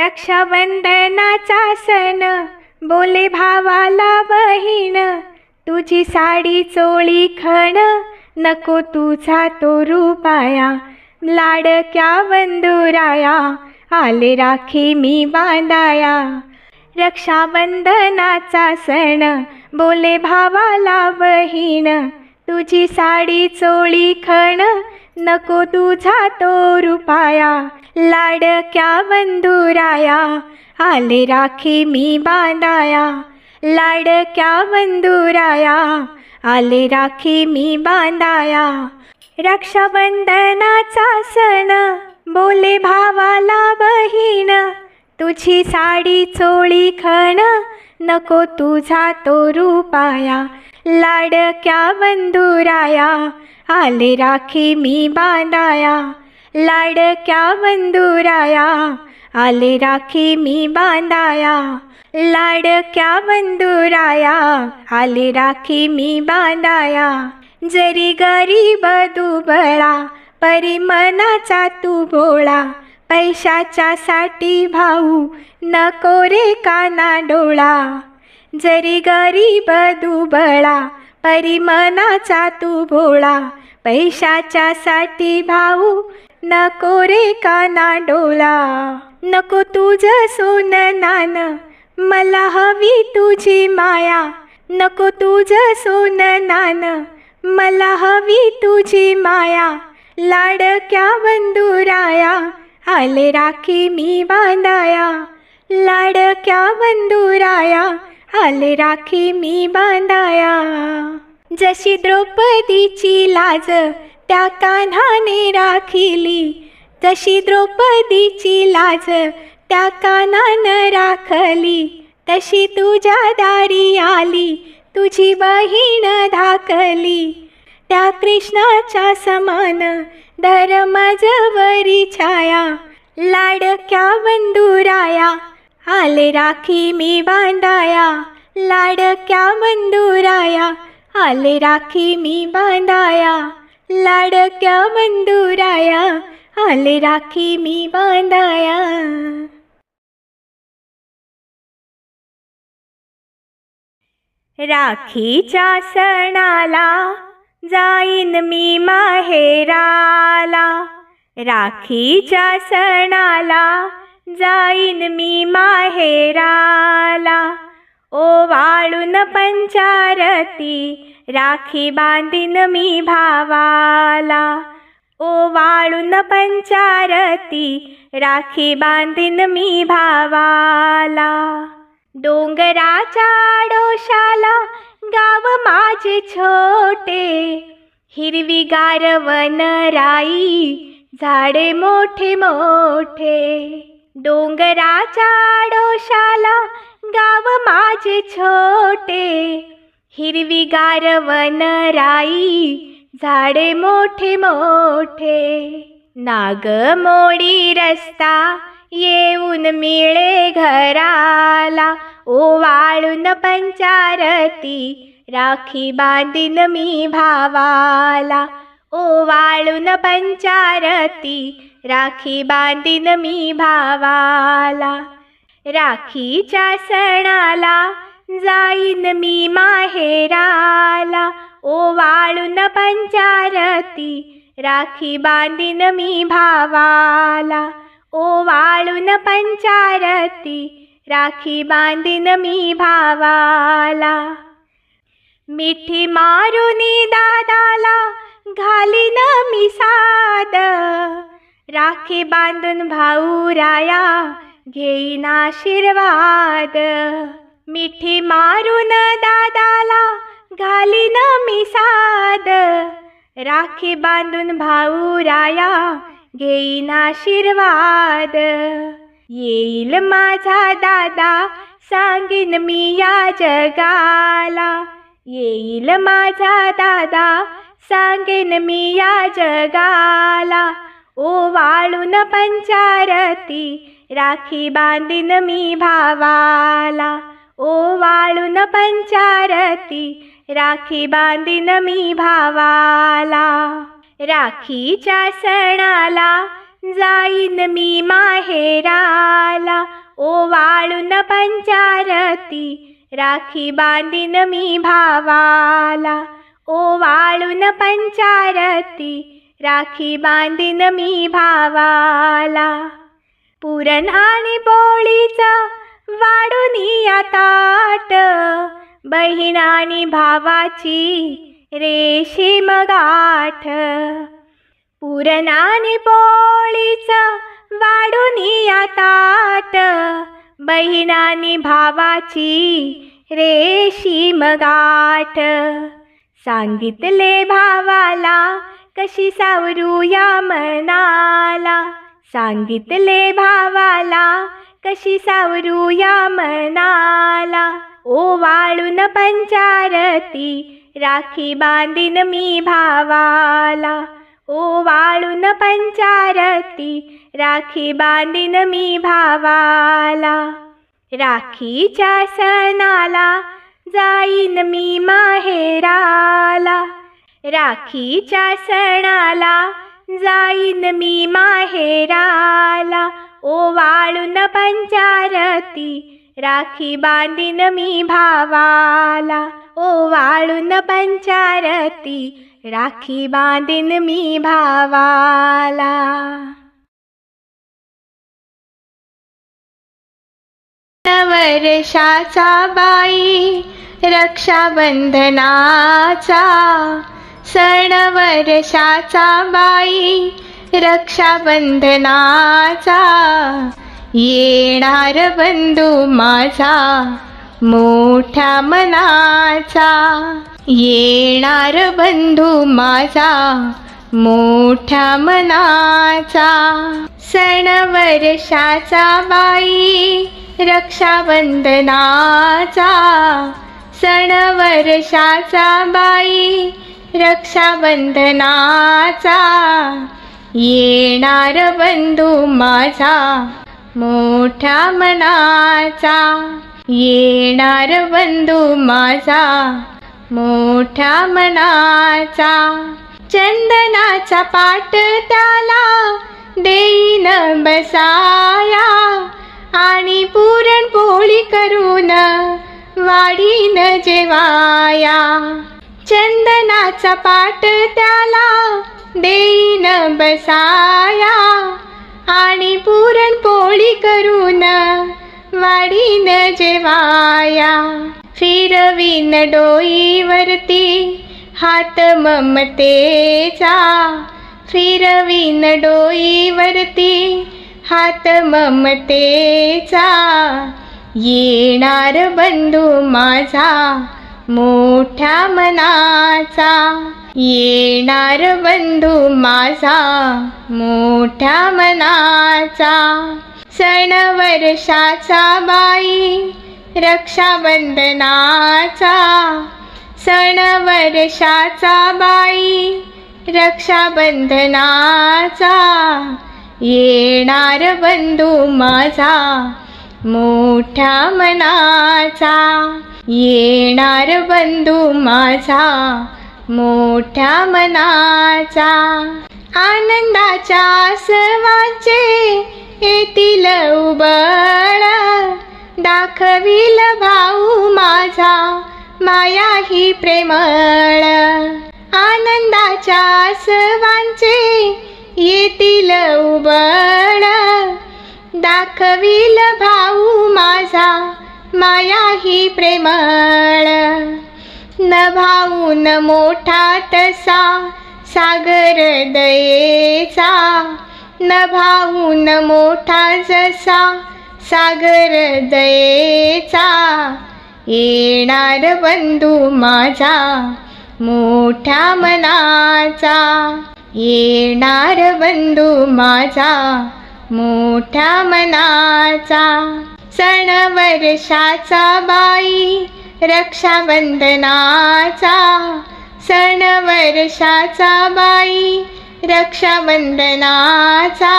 रक्षाबंधनाचा सण. बोले भावाला बहीण तुझी साडी चोळी खण नको तुझा तो रुपाया. लाडक्या बंधुराया आले राखी मी बांधाया. रक्षाबंधनाचा सण. बोले भावाला बहीण तुझी साडी चोळी खण नको तुझा तो रुपाया. लाडक्या बंधुराया आले राखी मी बांधाया. लाडक्या बंधुराया आले राखी मी बांधाया. रक्षाबंधनाचा सण बोले भावाला बहीण. तुझी साडी चोळी खण नको तुझा तो रूपाया. लाडक्या बंधुराया आले राखी मी बांधाया. लाडक्या बंधुराया आले राखी मी बांधाया. लाडक्या बंधुराया आले राखी मी बांधाया. जरी गरीब दुबळा परी मनाचा तू भोळा. पैशाच्या साठी भाऊ नको रे काना डोळा. जरी गरीब दुबळा परी मनाचा तू भोळा. पैशाच्या साठी भाऊ नको रे काना डोला नको तुझं सोन नान मला हवी तुझी माया. नको तुझं सोन नान मला हवी तुझी माया. लाडक्या बंधुराया आले राखी मी बांधाया. लाडक्या बंधुराया आले राखी मी बांधाया. जशी द्रौपदीची लाज त्या कान्हाने राखिली. जशी द्रौपदीची लाज त्या कानानं राखली. तशी तुझ्या दारी आली तुझी बहीण धाकली. त्या कृष्णाच्या समान धर्मजवरी छाया. लाडक्या बंधुराया आले राखी मी बांधाया. लाडक्या बंधुराया आले राखी मी बांधाया. लाडक्या बंधुराया आले राखी मी बांधाया. राखीच्या सणाला जाईन मी माहेराला. राखीच्या सणाला जाईन मी माहेराला. ओ वाळून पंचारती राखी बांधीन मी भावाला. ओ वाळून पंचारती राखी बांधीन मी भावाला. डोंगराच्या डोशाला गाव माझे छोटे. हिरवीगार वनराई झाडे मोठे मोठे. डोंगराच्या डोशाला गाव माझे छोटे हिरवीगार वनराई झाडे मोठे मोठे. नाग मोडी रस्ता येऊन मिळे घराला. ओ वाळून पंचारती राखी बांधीन मी भावाला. ओ वाळून पंचारती राखी बांधीन मी भावाला. राखीच्या सणाला जाईन मी माहेराला. ओ वाळून पंचारती राखी बांधीन मी भावाला. ओ वाळून पंचारती राखी बांधीन मी भावाला. मिठी मारुनी दादाला घालीन मी साद. राखी बांधून भाऊ राया घेईन आशीर्वाद. मिठी मारून दादाला घालीन मी साद. राखी बांधून भाऊ राया घेईन आशीर्वाद. येईल माझा दादा सांगीन मी या जगाला. येईल माझा दादा सांगेन मी या जगाला. ओ वाळून पंचारती राखी बांधीन मी भावाला. ओ वाळून पंचारती राखी बांधीन मी भावाला. राखीच्या सणाला जाईन मी माहेराला. ओवाळून पंचारती राखी बांधीन मी भावाला. ओवाळून पंचारती राखी बांधीन मी भावाला. पुरण आणि पोळीचं वाढून या ताट. बहीण आणि भावाची रेशीम गाठ पुरण आणि पोळीचं वाढून या ताट. बहीण आणि भावाची रेशीम गाठ सांगितले भावाला कशी सावरूया मनाला? सांगितले भावाला कशी सावरूया मनाला? वाळून पंचारती राखी बांधीन मी भावाला. ओ वाळून पंचारती राखी बांधीन मी भावाला. राखीच्या सणाला जाईन मी माहेराला. राखीच्या सणाला जाईन मी माहेराला. ओवाळून पंचारती राखी बांधीन मी भावाला. ओवाळून पंचारती राखी बांधीन मी भावाला. वर्षाचा बाई रक्षाबंधनाचा सण वर्षाचा बाई रक्षाबंधनाचा. येणार बंधू माझा मोठ्या मनाचा. येणार बंधू माझा मोठ्या मनाचा. सण वर्षाचा बाई रक्षाबंधनाचा. सण वर्षाचा बाई रक्षाबंधनाचा येणार बंधू माझा मोठ्या मनाचा. येणार बंधू माझा मोठ्या मनाचा. चंदनाचा पाट त्याला देईन बसाया आणि पुरणपोळी करून वाढीन जेवाया. चंदनाचा पाट त्याला देईन बसाया. आणि पुरणपोळी करून वाढीन जेवाया. फिरवीन डोईवरती हात ममतेचा. फिरवीन डोईवरती हात ममतेचा. येणार बंधू माझा मोठ्या मनाचा येणार बंधू माझा. मोठ्या मनाचा सण वर्षाचा बाई रक्षाबंधनाचा. सण वर्षाचा बाई रक्षाबंधनाचा. येणार बंधू माझा मोठ्या मनाचा. येणार बंधू माझा मोठ्या मनाचा. आनंदाच्या सर्वांचे येतील उबळ. दाखविल भाऊ माझा माया ही प्रेमळ. आनंदाच्या सर्वांचे येतील उबळ. दाखविल भाऊ माझा माया ही प्रेमळ. भाऊन मोठा तसा सागर दयेचा. न भाऊन मोठा जसा सागर दयेचा. येणार बंधू माझा मोठ्या मनाचा. येणार बंधू माझा मोठ्या मनाचा. सण वर्षाचा बाई रक्षाबंधनाचा सण वर्षाचा बाई रक्षाबंधनाचा.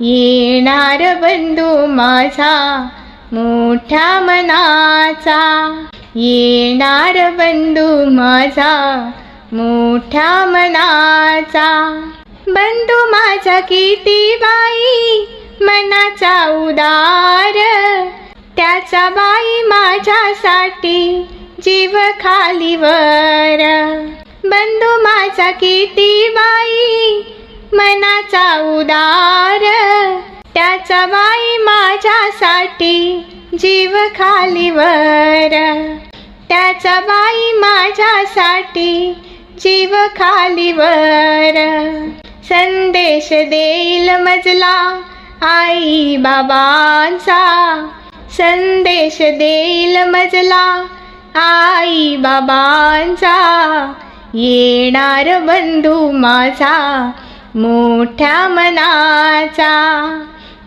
येणार बंधू माझा मोठ्या मनाचा. येणार बंधू माझा मोठ्या मनाचा. बंधू माझा किती बाई मनाचा उदार. त्याचा बाई माझ्यासाठी जीव खालीवर बंधू माझा किती बाई मनाचा उदार. त्याचा बाई माझ्यासाठी जीव खालीवर त्याचा बाई माझ्यासाठी जीव खालीवर संदेश देईल मजला आई बाबांचा. संदेश देईल मजला. आई बाबांचा येणार बंधू माझा मोठ्या मनाचा.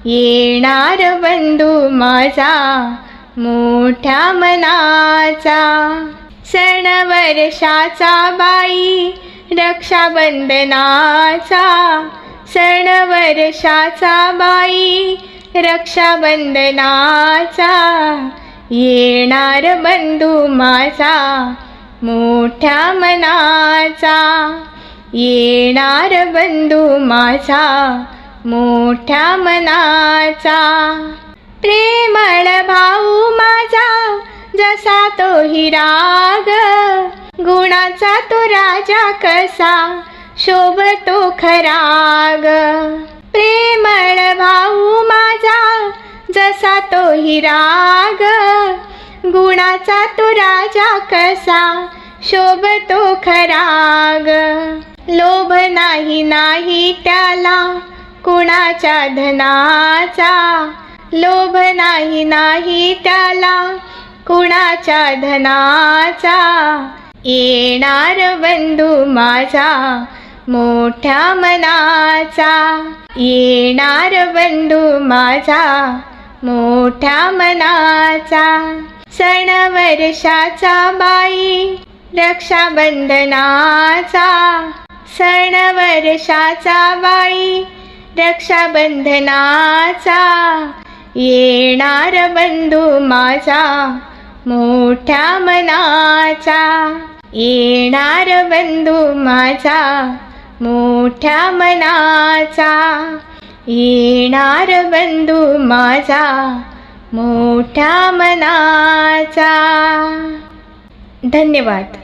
येणार बंधू माझा मोठ्या मनाचा. सण वर्षाचा बाई रक्षाबंधनाचा. सण वर्षाचा बाई रक्षाबंधनाचा येणार बंधू माझा मोठ्या मनाचा. येणार बंधू माझा मोठ्या मनाचा. प्रेमळ भाऊ माझा जसा तो हिराग गुणाचा तो राजा कसा शोभतो खराग. कसा तो हिराग गुणाचा तो राजा कसा? शोभतो खराग. लोभ नाही नाही त्याला कुणाच्या धनाचा? लोभ नाही नाही त्याला कुणाच्या धनाचा? येणार बंधू माझा मोठ्या मनाचा. येणार बंधू माझा मोठ्या मनाचा सण वर्षाचा बाई रक्षाबंधनाचा. सण वर्षाचा बाई रक्षाबंधनाचा. येणार बंधू माझा मोठ्या मनाचा. येणार बंधू माझा मोठ्या मनाचा. येणार बंधू माझा मोठ्या मनाचा. धन्यवाद.